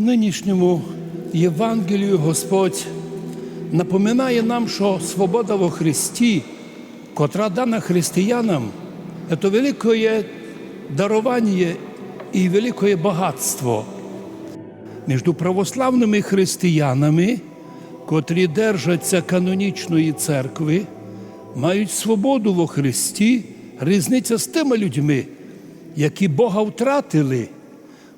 Нинішньому Євангелію Господь напоминає нам, що свобода во Христі, котра дана християнам, це велике дарування і велике багатство. Між православними християнами, котрі держаться канонічної церкви, мають свободу во Христі, різниця з тими людьми, які Бога втратили.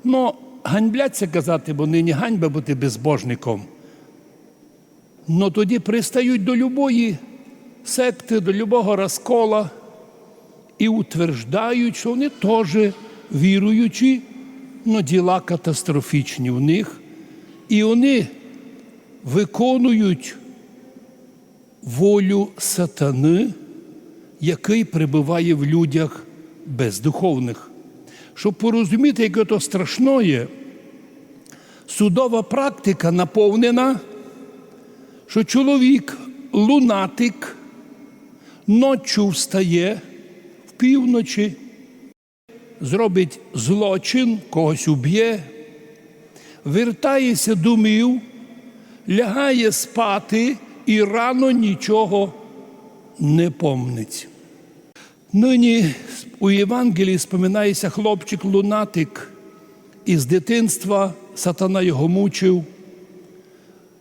Ну, ганьбляться казати, бо нині ганьба бути безбожником. Ну тоді пристають до любої секти, до любого розкола і утверждають, що вони теж віруючі, але діла катастрофічні в них. І вони виконують волю сатани, який перебуває в людях бездуховних. Щоб порозуміти, яке то страшное, судова практика наповнена, що чоловік лунатик ночі встає в півночі, зробить злочин, когось уб'є, вертається домів, лягає спати і рано нічого не помнить. Нині у Євангелії споминається хлопчик-лунатик, і з дитинства сатана його мучив,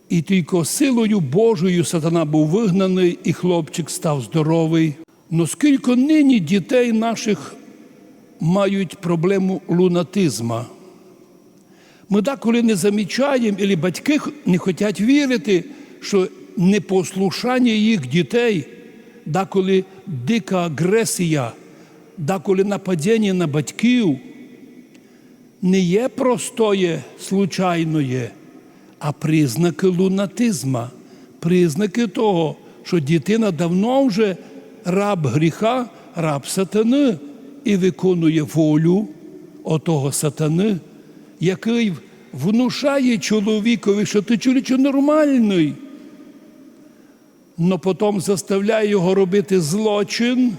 і тільки силою Божою сатана був вигнаний, і хлопчик став здоровий. Но скільки нині дітей наших мають проблему лунатизма. Ми деколи не замічаємо, або батьки не хочуть вірити, що непослушання їх дітей, деколи дика агресія, деколи нападіння на батьків не є простоє, случайноє, а признаки лунатизма, признаки того, що дитина давно вже раб гріха, раб сатани і виконує волю отого сатани, який внушає чоловікові, що ти чоловіче нормальний, но потім заставляє його робити злочин.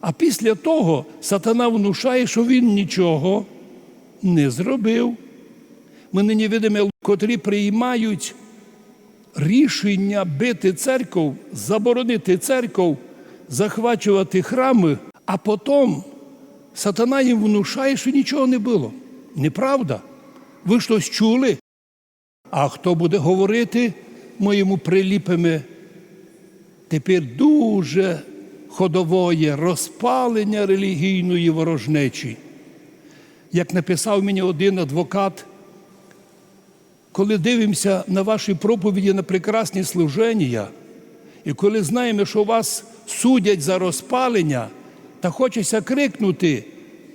А після того сатана внушає, що він нічого не зробив. Ми нині видимо, котрі приймають рішення бити церков, заборонити церков, захвачувати храми, а потім сатана їм внушає, що нічого не було. Неправда. Ви щось чули? А хто буде говорити, ми йому тепер дуже ходовоє розпалення релігійної ворожнечі. Як написав мені один адвокат, коли дивимося на ваші проповіді на прекрасні служення, і коли знаємо, що вас судять за розпалення, та хочеться крикнути,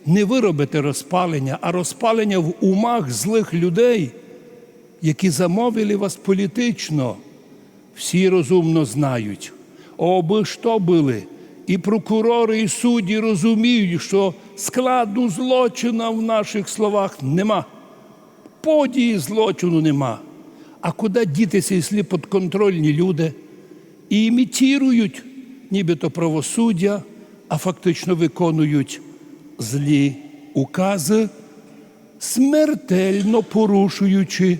не ви робите розпалення, а розпалення в умах злих людей, які замовили вас політично. Всі розумно знають. Оби що були. І прокурори, і судді розуміють, що складу злочина в наших словах нема. Події злочину нема. А куди дітися, якщо підконтрольні люди і імітірують, нібито правосуддя, а фактично виконують злі укази, смертельно порушуючи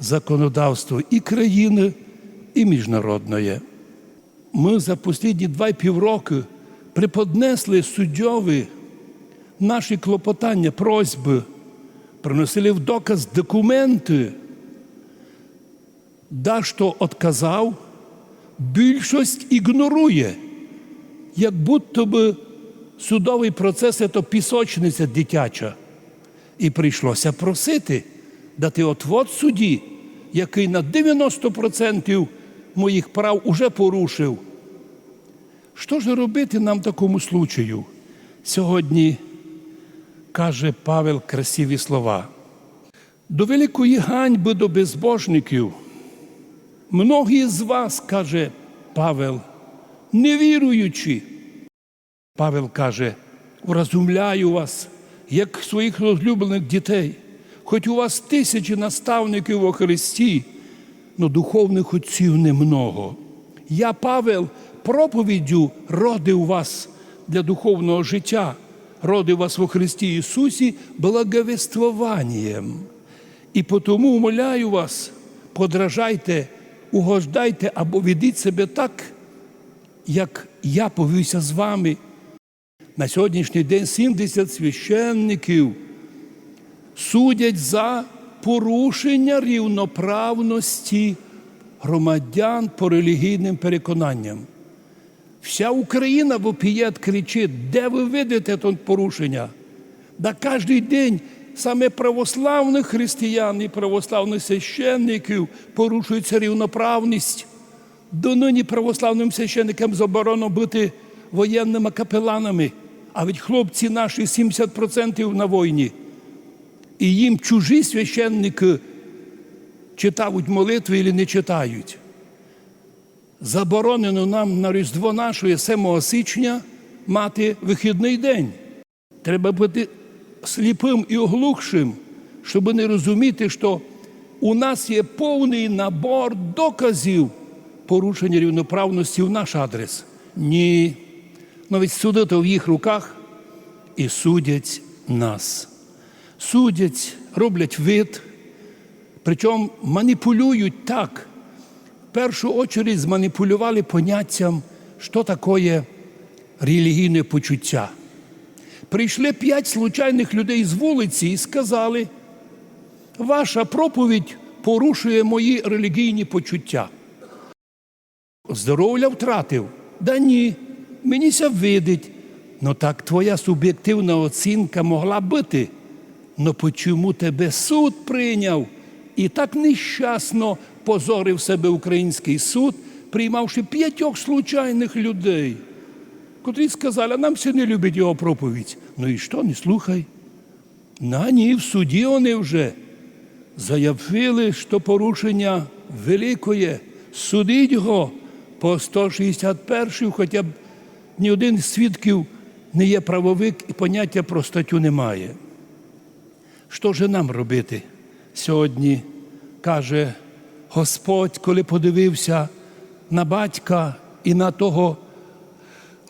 законодавство і країни, і міжнародної. Ми за останні два півроки приподнесли суддьові наші клопотання, просьби, приносили в доказ документи, да що більшість ігнорує, як будто би судовий процес це пісочниця дитяча. І прийшлося просити дати отвод суді, який на 90% моїх прав уже порушив. Що ж робити нам в такому случаю? Сьогодні каже Павел красиві слова. До великої ганьби до безбожників. Многі з вас, каже Павел, невіруючі. Павел каже, вразумляю вас, як своїх розлюблених дітей, хоч у вас тисячі наставників у Христі, но духовних отців немного. Я, Павел, проповіддю родив вас для духовного життя, родив вас во Христі Ісусі благовествуванням. І тому умоляю вас, подражайте, угождайте або ведіть себе так, як я повівся з вами. На сьогоднішній день 70 священників судять за порушення рівноправності громадян по релігійним переконанням. Вся Україна вопієт кричить, де ви видите тут порушення? Да кожен день саме православних християн і православних священників порушується рівноправність. Донині православним священникам заборонено бути воєнними капеланами, а ведь хлопці наші 70% на війні. І їм чужі священники читають молитви або не читають. Заборонено нам на Різдво нашої 7 січня мати вихідний день. Треба бути сліпим і оглухшим, щоб не розуміти, що у нас є повний набор доказів порушення рівноправності в наш адрес. Ні. Навіть судити в їх руках і судять нас. Судять, роблять вид, причому маніпулюють так. В першу очередь зманіпулювали поняттям, що таке релігійне почуття. Прийшли п'ять случайних людей з вулиці і сказали, ваша проповідь порушує мої релігійні почуття. Здоров'я втратив. Да ні, мені ся видить. Ну так твоя суб'єктивна оцінка могла бути. Ну почому тебе суд прийняв і так нещасно позорив себе український суд, приймавши п'ятьох случайних людей, котрі сказали, а нам все не любить його проповідь. Ну і що, не слухай? На ні, в суді вони вже заявили, що порушення великое. Судить його по 161, хоча б ні один з свідків не є правовик і поняття про статтю немає. Що ж нам робити сьогодні? Каже Господь, коли подивився на батька і на того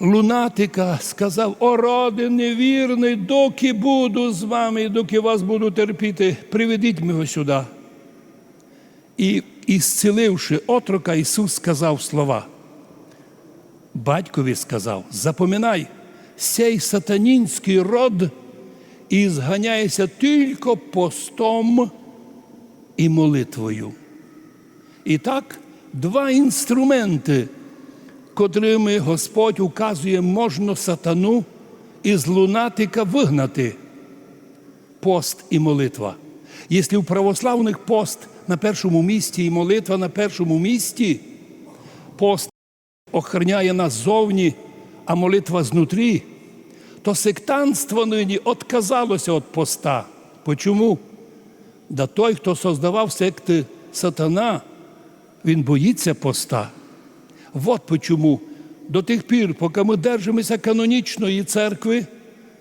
лунатика, сказав: О, роди невірний, доки буду з вами, доки вас буду терпіти, приведіть мене сюди. І, ісцеливши отрока, Ісус сказав слова. Батькові сказав: запоминай, сей сатанінський род і зганяється тільки постом і молитвою. І так, два інструменти, котрими Господь указує, можна сатану із лунатика вигнати пост і молитва. Якщо в православних пост на першому місці і молитва на першому місці, пост охороняє нас ззовні, а молитва знутрі, то сектантство нині отказалося від поста. Почому? Да той, хто создавав секти сатана, він боїться поста. От почому до тих пір, поки ми держимося канонічної церкви,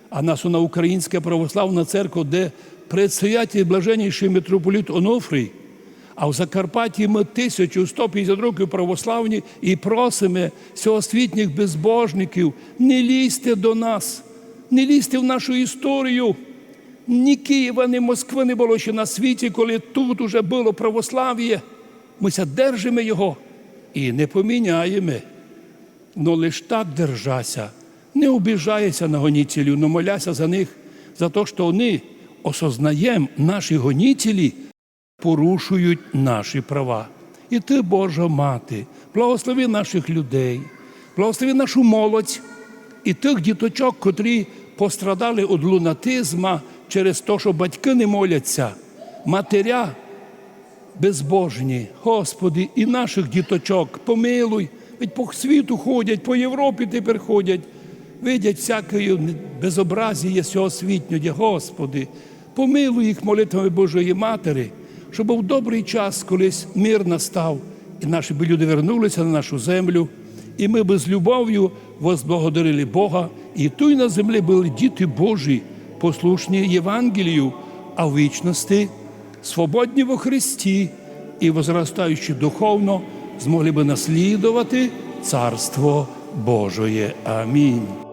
а нас вона Українська православна церква, де предстоятель блаженніший митрополіт Онофрій, а в Закарпатті ми 1150 років православні і просимо всеосвітніх безбожників, не лізьте до нас, не лізьте в нашу історію. Ні Києва, ні Москви не було ще на світі, коли тут уже було православ'я. Ми ся держимо його і не поміняємо. Но лиш так держася, не обіжайся на гонітелів, но моляся за них, за те, що вони осознаєм, наші гонітелі порушують наші права. І ти, Божа мати, благослови наших людей, благослови нашу молодь і тих діточок, котрі пострадали від лунатизма через те, що батьки не моляться, матеря безбожні, Господи, і наших діточок помилуй, ведь по світу ходять, по Європі тепер ходять, видять всяке безобразіє цього світнього, Господи, помилуй їх молитвами Божої Матері, щоб був добрий час, колись мир настав, і наші люди вернулися на нашу землю, і ми би з любов'ю возблагодарили Бога, і тут на землі були діти Божі, послушні Євангелію, а в вічності свободні во Христі і возростаючи духовно, змогли би наслідувати Царство Божоє. Амінь.